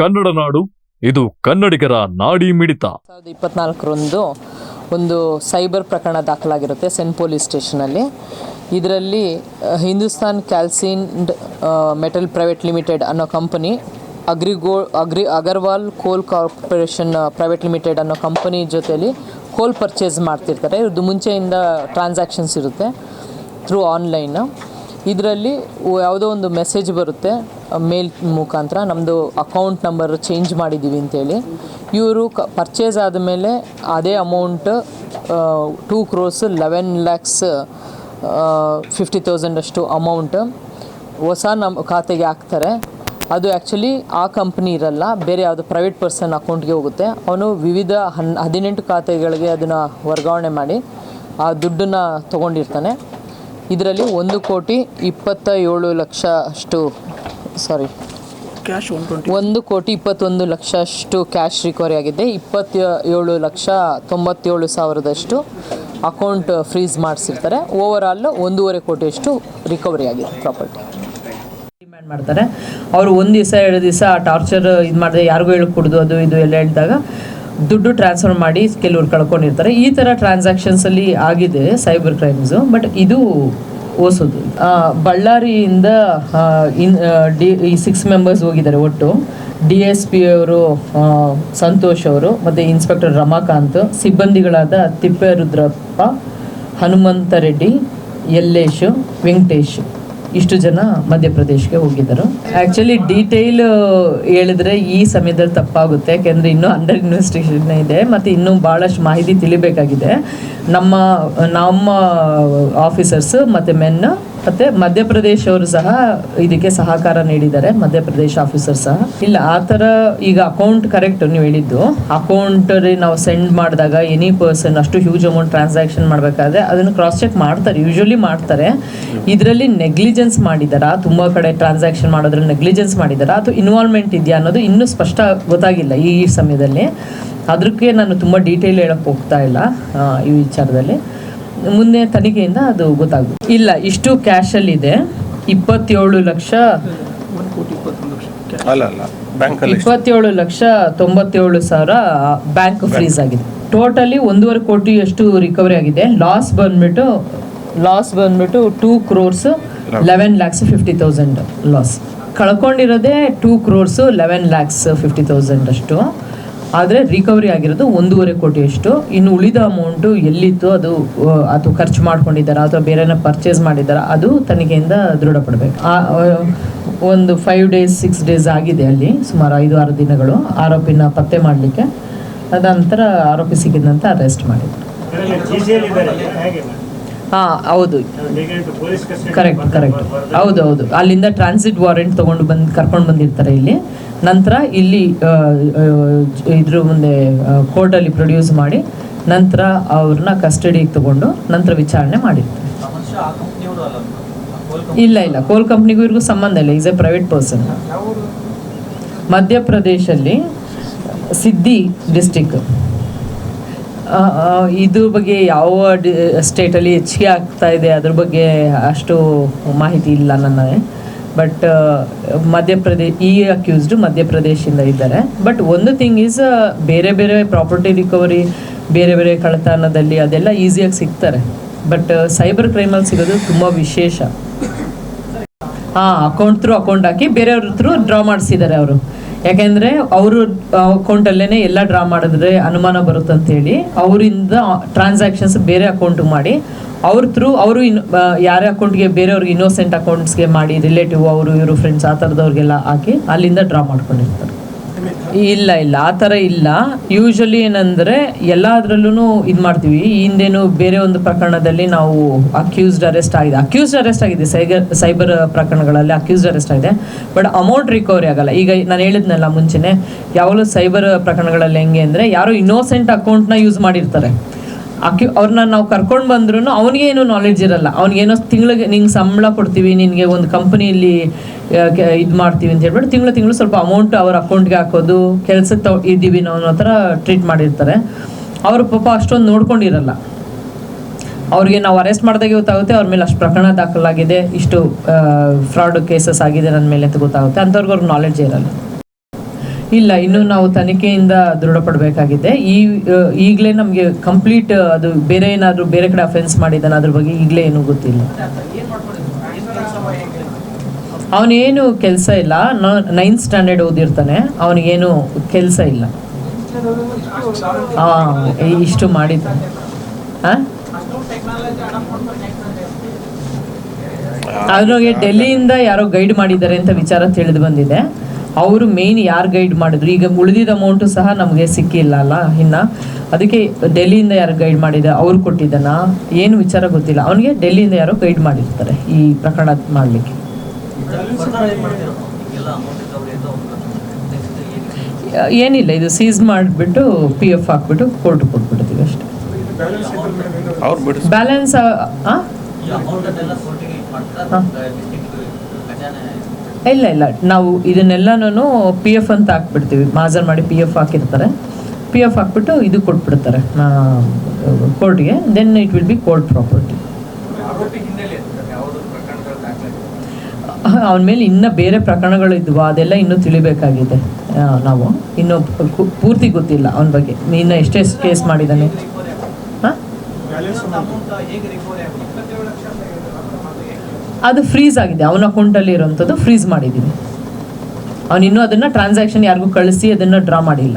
ಕನ್ನಡ ನಾಡು, ಇದು ಕನ್ನಡಿಗರ ನಾಡಿ ಮಿಡಿತ. ಸಾವಿರದ ಇಪ್ಪತ್ನಾಲ್ಕರಂದು ಒಂದು ಸೈಬರ್ ಪ್ರಕರಣ ದಾಖಲಾಗಿರುತ್ತೆ ಸೆನ್ ಪೊಲೀಸ್ ಸ್ಟೇಷನಲ್ಲಿ. ಇದರಲ್ಲಿ Hindustan calcined metal private limited ಅನ್ನೋ ಕಂಪನಿ, ಅಗ್ರಿಗೋ, agri, Agarwal coal corporation private limited ಅನ್ನೋ ಕಂಪನಿ ಜೊತೆಯಲ್ಲಿ ಕೋಲ್ ಪರ್ಚೇಸ್ ಮಾಡ್ತಿರ್ತಾರೆ. ಇದು ಮುಂಚೆಯಿಂದ ಟ್ರಾನ್ಸಾಕ್ಷನ್ಸ್ ಇರುತ್ತೆ ಥ್ರೂ ಆನ್ಲೈನ್. ಇದರಲ್ಲಿ ಯಾವುದೋ ಒಂದು ಮೆಸೇಜ್ ಬರುತ್ತೆ ಮೇಲ್ ಮುಖಾಂತರ ನಮ್ಮದು ಅಕೌಂಟ್ ನಂಬರ್ ಚೇಂಜ್ ಮಾಡಿದ್ದೀವಿ ಅಂತೇಳಿ. ಇವರು ಕ ಪರ್ಚೇಸ್ ಆದಮೇಲೆ ಅದೇ amount two crores eleven lakhs fifty ತೌಸಂಡಷ್ಟು amount ಹೊಸ ನಮ್ಮ ಖಾತೆಗೆ ಹಾಕ್ತಾರೆ. ಅದು ಆ್ಯಕ್ಚುಲಿ ಆ ಕಂಪ್ನಿ ಇರಲ್ಲ, ಬೇರೆ ಯಾವುದೋ ಪ್ರೈವೇಟ್ ಪರ್ಸನ್ ಅಕೌಂಟ್ಗೆ ಹೋಗುತ್ತೆ. ಅವನು ವಿವಿಧ ಹನ್, ಹದಿನೆಂಟು ಖಾತೆಗಳಿಗೆ ಅದನ್ನು ವರ್ಗಾವಣೆ ಮಾಡಿ ಆ ದುಡ್ಡನ್ನು ತೊಗೊಂಡಿರ್ತಾನೆ. ಇದರಲ್ಲಿ ಒಂದು ಕೋಟಿ ಇಪ್ಪತ್ತ ಏಳು ಲಕ್ಷ ಅಷ್ಟು ಸಾರಿ ಕ್ಯಾಶ್ ಒನ್ ಟ್ವೆಂಟಿ ಒಂದು ಕೋಟಿ ಇಪ್ಪತ್ತೊಂದು ಲಕ್ಷ ಅಷ್ಟು ಕ್ಯಾಶ್ ರಿಕವರಿ ಆಗಿದೆ. ಇಪ್ಪತ್ತ ಏಳು ಲಕ್ಷ ತೊಂಬತ್ತೇಳು ಸಾವಿರದಷ್ಟು ಅಕೌಂಟ್ ಫ್ರೀಸ್ ಮಾಡಿಸಿರ್ತಾರೆ. ಓವರ್ ಆಲ್ ಒಂದೂವರೆ ಕೋಟಿಯಷ್ಟು ರಿಕವರಿ ಆಗಿದೆ ಪ್ರಾಪರ್ಟಿ ಡಿಮ್ಯಾಂಡ್ ಮಾಡ್ತಾರೆ. ಅವರು ಒಂದು ದಿವಸ ಎರಡು ದಿವಸ ಟಾರ್ಚರ್ ಇದು ಮಾಡಿದೆ ಯಾರಿಗೂ ಹೇಳ್ಕೊಡ್ದು ಅದು ಇದು ಎಲ್ಲ ಹೇಳಿದಾಗ ದುಡ್ಡು ಟ್ರಾನ್ಸ್ಫರ್ ಮಾಡಿ ಕೆಲವರು ಕಳ್ಕೊಂಡಿರ್ತಾರೆ. ಈ ಥರ ಟ್ರಾನ್ಸಾಕ್ಷನ್ಸಲ್ಲಿ ಆಗಿದೆ ಸೈಬರ್ ಕ್ರೈಮ್ಸು ಬಟ್ ಇದು ಓಸೋದು. ಬಳ್ಳಾರಿಯಿಂದ ಇನ್ ಡಿ, ಈ ಸಿಕ್ಸ್ ಮೆಂಬರ್ಸ್ ಹೋಗಿದ್ದಾರೆ ಒಟ್ಟು. ಡಿ ಎಸ್ ಪಿ ಅವರು ಸಂತೋಷ್ ಅವರು, ಮತ್ತು ಇನ್ಸ್ಪೆಕ್ಟರ್ ರಮಾಕಾಂತ್, ಸಿಬ್ಬಂದಿಗಳಾದ ತಿಪ್ಪೇರುದ್ರಪ್ಪ ಹನುಮಂತ ರೆಡ್ಡಿ ಯಲ್ಲೇಶ್, ವೆಂಕಟೇಶ್. ಇಷ್ಟು ಜನ ಮಧ್ಯಪ್ರದೇಶಕ್ಕೆ ಹೋಗಿದ್ದರು. ಆ್ಯಕ್ಚುಲಿ ಡೀಟೇಲ್ ಹೇಳಿದ್ರೆ ಈ ಸಮಯದಲ್ಲಿ ತಪ್ಪಾಗುತ್ತೆ. ಯಾಕೆಂದರೆ ಇನ್ನೂ ಅಂಡರ್ ಇನ್ವೆಸ್ಟಿಗೇಷನ್ ಇದೆ, ಮತ್ತು ಇನ್ನೂ ಭಾಳಷ್ಟು ಮಾಹಿತಿ ತಿಳಿಬೇಕಾಗಿದೆ. ನಮ್ಮ ನಮ್ಮ ಆಫೀಸರ್ಸ್ ಮತ್ತು ಮೆನ್ ಮತ್ತು ಮಧ್ಯಪ್ರದೇಶ ಅವರು ಸಹ ಇದಕ್ಕೆ ಸಹಕಾರ ನೀಡಿದ್ದಾರೆ, ಮಧ್ಯಪ್ರದೇಶ ಆಫೀಸರ್ ಸಹ. ಇಲ್ಲ, ಆ ಥರ ಈಗ ಅಕೌಂಟ್ ಕರೆಕ್ಟ್ ನೀವು ಹೇಳಿದ್ದು. ಅಕೌಂಟ್ ನಾವು ಸೆಂಡ್ ಮಾಡಿದಾಗ ಎನಿ ಪರ್ಸನ್ ಅಷ್ಟು ಹ್ಯೂಜ್ ಅಮೌಂಟ್ ಟ್ರಾನ್ಸಾಕ್ಷನ್ ಮಾಡಬೇಕಾದ್ರೆ ಅದನ್ನು ಕ್ರಾಸ್ ಚೆಕ್ ಮಾಡ್ತಾರೆ ಯೂಶಲಿ ಮಾಡ್ತಾರೆ. ಇದರಲ್ಲಿ ನೆಗ್ಲಿಜೆನ್ಸ್ ಮಾಡಿದಾರ ತುಂಬ ಕಡೆ ಟ್ರಾನ್ಸಾಕ್ಷನ್ ಮಾಡೋದ್ರಲ್ಲಿ ನೆಗ್ಲಿಜೆನ್ಸ್ ಮಾಡಿದಾರಾ ಅಥವಾ ಇನ್ವಾಲ್ವ್ಮೆಂಟ್ ಇದೆಯಾ ಅನ್ನೋದು ಇನ್ನೂ ಸ್ಪಷ್ಟ ಗೊತ್ತಾಗಿಲ್ಲ ಈ ಸಮಯದಲ್ಲಿ. ಅದಕ್ಕೆ ನಾನು ತುಂಬ ಡೀಟೇಲ್ ಹೇಳಕ್ಕೆ ಹೋಗ್ತಾ ಇಲ್ಲ ಈ ವಿಚಾರದಲ್ಲಿ. ಮುಂದೆ ತನಿಖೆಯಿಂದ ಅದು ಗೊತ್ತಾಗುತ್ತೆ ಇಲ್ಲ ಇಷ್ಟು ಕ್ಯಾಶಲ್ಲಿದೆ ಇಪ್ಪತ್ತೇಳು ಲಕ್ಷ ಇಪ್ಪತ್ತೇಳು ಕೋಟಿ ಲಕ್ಷ ತೊಂಬತ್ತೇಳು ಸಾವಿರ ಬ್ಯಾಂಕ್ ಫ್ರೀಸ್ ಆಗಿದೆ. ಟೋಟಲಿ ಒಂದೂವರೆ ಕೋಟಿಯಷ್ಟು ರಿಕವರಿ ಆಗಿದೆ. ಲಾಸ್ ಬಂದ್ಬಿಟ್ಟು ಲಾಸ್ ಬಂದ್ಬಿಟ್ಟು two crores eleven lakhs fifty thousand loss ಕಳ್ಕೊಂಡಿರೋದೇ two crores eleven lakhs fifty thousand ಅಷ್ಟು. ಆದರೆ ರಿಕವರಿ ಆಗಿರೋದು ಒಂದೂವರೆ ಕೋಟಿಯಷ್ಟು ಇನ್ನು ಉಳಿದ ಅಮೌಂಟು ಎಲ್ಲಿತ್ತು ಅದು ಅದು ಖರ್ಚು ಮಾಡ್ಕೊಂಡಿದ್ದಾರಾ ಅಥವಾ ಬೇರೆನ ಪರ್ಚೇಸ್ ಮಾಡಿದ್ದಾರಾ ಅದು ತನಿಖೆಯಿಂದ ದೃಢಪಡಬೇಕು. ಆ, ಒಂದು ಫೈವ್ ಡೇಸ್ ಸಿಕ್ಸ್ ಡೇಸ್ ಆಗಿದೆ ಅಲ್ಲಿ ಸುಮಾರು ಐದು ಆರು ದಿನಗಳು ಆರೋಪಿನ ಪತ್ತೆ ಮಾಡಲಿಕ್ಕೆ. ಅದಂತರ ಆರೋಪಿ ಸಿಕ್ಕಿದಂತ ಅರೆಸ್ಟ್ ಮಾಡಿದ್ರು. ಹಾಂ ಹೌದು. ಕರೆಕ್ಟ್ ಕರೆಕ್ಟ್ ಹೌದು ಹೌದು. ಅಲ್ಲಿಂದ ಟ್ರಾನ್ಸಿಟ್ ವಾರೆಂಟ್ ತೊಗೊಂಡು ಬಂದು ಕರ್ಕೊಂಡು ಬಂದಿರ್ತಾರೆ ಇಲ್ಲಿ. ನಂತರ ಇಲ್ಲಿ ಇದ್ರ ಮುಂದೆ ಕೋರ್ಟಲ್ಲಿ ಪ್ರೊಡ್ಯೂಸ್ ಮಾಡಿ, ನಂತರ ಅವ್ರನ್ನ ಕಸ್ಟಡಿಗೆ ತಗೊಂಡು ನಂತರ ವಿಚಾರಣೆ ಮಾಡಿರ್ತಾರೆ. ಇಲ್ಲ ಇಲ್ಲ ಕೋಲ್ ಕಂಪ್ನಿಗೂ ಇವ್ರಿಗೂ ಸಂಬಂಧ ಇಲ್ಲ ಈಸ್ ಎ ಪ್ರೈವೇಟ್ ಪರ್ಸನ್ ಮಧ್ಯಪ್ರದೇಶಲ್ಲಿ ಸಿದ್ದಿ ಡಿಸ್ಟಿಕ್ ಇದ್ರ ಬಗ್ಗೆ ಯಾವ ಸ್ಟೇಟಲ್ಲಿ ಹೆಚ್ಚಿಗೆ ಆಗ್ತಾ ಇದೆ, ಅದ್ರ ಬಗ್ಗೆ ಅಷ್ಟು ಮಾಹಿತಿ ಇಲ್ಲ ನನ್ನ ಬಟ್ ಮಧ್ಯಪ್ರದೇಶ ಈ ಅಕ್ಯೂಸ್ಡ್ ಮಧ್ಯಪ್ರದೇಶದಿಂದ ಇದ್ದಾರೆ. ಬಟ್ ಒಂದು ಥಿಂಗ್ ಈಸ್ ಬೇರೆ ಬೇರೆ ಪ್ರಾಪರ್ಟಿ ರಿಕವರಿ ಬೇರೆ ಬೇರೆ ಕಳ್ಳತನದಲ್ಲಿ ಅದೆಲ್ಲ ಈಸಿಯಾಗಿ ಸಿಗ್ತಾರೆ. ಬಟ್ ಸೈಬರ್ ಕ್ರೈಮಲ್ಲಿ ಸಿಗೋದು ತುಂಬ ವಿಶೇಷ. ಹಾಂ ಅಕೌಂಟ್ ಥ್ರೂ ಅಕೌಂಟ್ ಹಾಕಿ ಬೇರೆಯವ್ರ ಥ್ರೂ ಡ್ರಾ ಮಾಡಿಸಿದ್ದಾರೆ ಅವರು. ಯಾಕೆಂದರೆ ಅವರು ಅಕೌಂಟಲ್ಲೇ ಎಲ್ಲ ಡ್ರಾ ಮಾಡಿದ್ರೆ ಅನುಮಾನ ಬರುತ್ತೆ ಅಂತ ಹೇಳಿ ಅವರಿಂದ ಟ್ರಾನ್ಸಾಕ್ಷನ್ಸ್ ಬೇರೆ ಅಕೌಂಟ್ ಮಾಡಿ, ಅವ್ರ ಥ್ರೂ ಅವರು ಇನ್ ಯಾರೇ ಅಕೌಂಟ್ಗೆ ಬೇರೆಯವ್ರಿಗೆ ಇನ್ನೋಸೆಂಟ್ ಅಕೌಂಟ್ಸ್ಗೆ ಮಾಡಿ ರಿಲೇಟಿವ್ ಅವರು, ಇವರು ಫ್ರೆಂಡ್ಸ್ ಆ ಥರದವ್ರಿಗೆಲ್ಲ ಹಾಕಿ ಅಲ್ಲಿಂದ ಡ್ರಾ ಮಾಡ್ಕೊಂಡಿರ್ತಾರೆ. ಇಲ್ಲ ಇಲ್ಲ, ಆ ಥರ ಇಲ್ಲ. ಯೂಶಲಿ ಏನಂದರೆ ಎಲ್ಲದರಲ್ಲೂ ಇದು ಮಾಡ್ತೀವಿ. ಹಿಂದೇನು ಬೇರೆ ಒಂದು ಪ್ರಕರಣದಲ್ಲಿ ನಾವು ಅಕ್ಯೂಸ್ಡ್ ಅರೆಸ್ಟ್ ಆಗಿದೆ. ಅಕ್ಯೂಸ್ಡ್ ಅರೆಸ್ಟ್ ಆಗಿದೆ. ಸೈಬರ್ ಸೈಬರ್ ಪ್ರಕರಣಗಳಲ್ಲಿ ಅಕ್ಯೂಸ್ಡ್ ಅರೆಸ್ಟ್ ಆಗಿದೆ. ಬಟ್ ಅಮೌಂಟ್ ರಿಕವರಿ ಆಗಲ್ಲ. ಈಗ ನಾನು ಹೇಳಿದ್ನಲ್ಲ ಮುಂಚೆನೆ, ಯಾವಾಗಲೂ ಸೈಬರ್ ಪ್ರಕರಣಗಳಲ್ಲಿ ಹೆಂಗೆ ಅಂದರೆ ಯಾರೋ ಇನ್ನೋಸೆಂಟ್ ಅಕೌಂಟ್ನ ಯೂಸ್ ಮಾಡಿರ್ತಾರೆ. ಅಕ್ಯೂ ಅವ್ರನ್ನ ನಾವು ಕರ್ಕೊಂಡು ಬಂದ್ರೂ ಅವನಿಗೆ ಏನು ನಾಲೆಡ್ಜ್ ಇರಲ್ಲ. ಅವ್ನಿಗೇನೋ ತಿಂಗಳಿಗೆ ನಿಂಗೆ ಸಂಬಳ ಕೊಡ್ತೀವಿ, ನಿನಗೆ ಒಂದು ಕಂಪನಿಯಲ್ಲಿ ಇದು ಮಾಡ್ತೀವಿ ಅಂತ ಹೇಳ್ಬಿಟ್ಟು ತಿಂಗಳು ತಿಂಗಳು ಸ್ವಲ್ಪ ಅಮೌಂಟ್ ಅವ್ರ ಅಕೌಂಟ್ಗೆ ಹಾಕೋದು ಕೆಲಸಕ್ಕೆ ತೊ, ಇದ್ದೀವಿ ನಾವು ಅನ್ನೋ ಥರ ಟ್ರೀಟ್ ಮಾಡಿರ್ತಾರೆ. ಅವರು ಪಾಪ ಅಷ್ಟೊಂದು ನೋಡ್ಕೊಂಡಿರಲ್ಲ. ಅವ್ರಿಗೆ ನಾವು ಅರೆಸ್ಟ್ ಮಾಡಿದಾಗೆ ಗೊತ್ತಾಗುತ್ತೆ, ಅವ್ರ ಮೇಲೆ ಅಷ್ಟು ಪ್ರಕರಣ ದಾಖಲಾಗಿದೆ, ಇಷ್ಟು ಫ್ರಾಡ್ ಕೇಸಸ್ ಆಗಿದೆ ನನ್ನ ಮೇಲೆ ಅಂತ ಗೊತ್ತಾಗುತ್ತೆ. ಅಂಥವ್ರಿಗೆ ಅವ್ರಿಗೆ ನಾಲೆಡ್ಜ್ ಇರಲ್ಲ. ಇಲ್ಲ, ಇನ್ನು ನಾವು ತನಿಖೆಯಿಂದ ದೃಢಪಡಬೇಕಾಗಿದೆ. ಈ ಈಗಲೇ ನಮಗೆ ಕಂಪ್ಲೀಟ್, ಅದು ಬೇರೆ ಏನಾದರೂ ಬೇರೆ ಕಡೆ ಅಫೆನ್ಸ್ ಮಾಡಿದ್ದಾನೆ, ಅದ್ರ ಬಗ್ಗೆ ಈಗಲೇ ಏನೂ ಗೊತ್ತಿಲ್ಲ. ಅವನೇನು ಕೆಲಸ ಇಲ್ಲ. ನೈನ್ತ್ ಸ್ಟ್ಯಾಂಡರ್ಡ್ ಓದಿರ್ತಾನೆ. ಅವನಿಗೇನು ಕೆಲಸ ಇಲ್ಲ. ಹಾಂ ಇಷ್ಟು ಮಾಡಿದ್ದಾನೆ. ಹಾಂ ಡೆಲ್ಲಿಯಿಂದ ಯಾರೋ ಗೈಡ್ ಮಾಡಿದ್ದಾರೆ ಅಂತ ವಿಚಾರ ತಿಳಿದು ಬಂದಿದೆ. ಅವರು ಮೇನ್ ಯಾರು ಗೈಡ್ ಮಾಡಿದ್ರು? ಈಗ ಉಳಿದಿದ್ದ ಅಮೌಂಟು ಸಹ ನಮಗೆ ಸಿಕ್ಕಿಲ್ಲ ಅಲ್ಲ? ಇನ್ನು ಅದಕ್ಕೆ ಡೆಲ್ಲಿಯಿಂದ ಯಾರು ಗೈಡ್ ಮಾಡಿದ ಅವ್ರು ಕೊಟ್ಟಿದ್ದಾನ ಏನು ವಿಚಾರ ಗೊತ್ತಿಲ್ಲ. ಅವನಿಗೆ ಡೆಲ್ಲಿಯಿಂದ ಯಾರೋ ಗೈಡ್ ಮಾಡಿರ್ತಾರೆ ಈ ಪ್ರಕರಣ ಮಾಡಲಿಕ್ಕೆ. ಏನಿಲ್ಲ ಇದು ಸೀಸ್ ಮಾಡಿಬಿಟ್ಟು ಪಿ ಎಫ್ ಹಾಕ್ಬಿಟ್ಟು ಕೋರ್ಟ್ ಕೊಟ್ಬಿಡ್ತೀವಿ ಅಷ್ಟೇ. ಬ್ಯಾಲೆನ್ಸ್ ಬ್ಯಾಲೆನ್ಸ್ ಇಲ್ಲ ಇಲ್ಲ. ನಾವು ಇದನ್ನೆಲ್ಲನೂ ಪಿ ಎಫ್ ಅಂತ ಹಾಕ್ಬಿಡ್ತೀವಿ. ಮಾಜರ್ ಮಾಡಿ ಪಿ ಎಫ್ ಹಾಕಿರ್ತಾರೆ. ಪಿ ಎಫ್ ಹಾಕ್ಬಿಟ್ಟು ಇದು ಕೊಟ್ಬಿಡ್ತಾರೆ ಕೋರ್ಟ್ಗೆ. Then it will be court property ಅವನ ಮೇಲೆ ಇನ್ನೂ ಬೇರೆ ಪ್ರಕರಣಗಳು ಇದ್ವು. ಅದೆಲ್ಲ ಇನ್ನೂ ತಿಳಿಬೇಕಾಗಿದೆ ನಾವು. ಇನ್ನೂ ಪೂರ್ತಿ ಗೊತ್ತಿಲ್ಲ ಅವನ ಬಗ್ಗೆ. ಇನ್ನ ಎಷ್ಟೇ ಕೇಸ್ ಮಾಡಿದ್ದಾನೆ. ಹಾಂ? ಅದು ಫ್ರೀಸ್ ಆಗಿದೆ. ಅವನ ಅಕೌಂಟಲ್ಲಿ ಇರೋವಂಥದ್ದು ಫ್ರೀಸ್ ಮಾಡಿದ್ದೀನಿ ಅವನು ಇನ್ನೂ ಅದನ್ನು ಟ್ರಾನ್ಸಾಕ್ಷನ್ ಯಾರಿಗೂ ಕಳಿಸಿ ಅದನ್ನು ಡ್ರಾ ಮಾಡಿಲ್ಲ.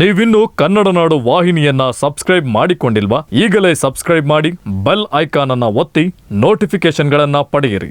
ನೀವಿನ್ನು ಕನ್ನಡ ನಾಡು ವಾಹಿನಿಯನ್ನ ಸಬ್ಸ್ಕ್ರೈಬ್ ಮಾಡಿಕೊಂಡಿಲ್ವಾ? ಈಗಲೇ ಸಬ್ಸ್ಕ್ರೈಬ್ ಮಾಡಿ ಬೆಲ್ ಐಕಾನ್ ಅನ್ನ ಒತ್ತಿ ನೋಟಿಫಿಕೇಶನ್ಗಳನ್ನ ಪಡೆಯಿರಿ.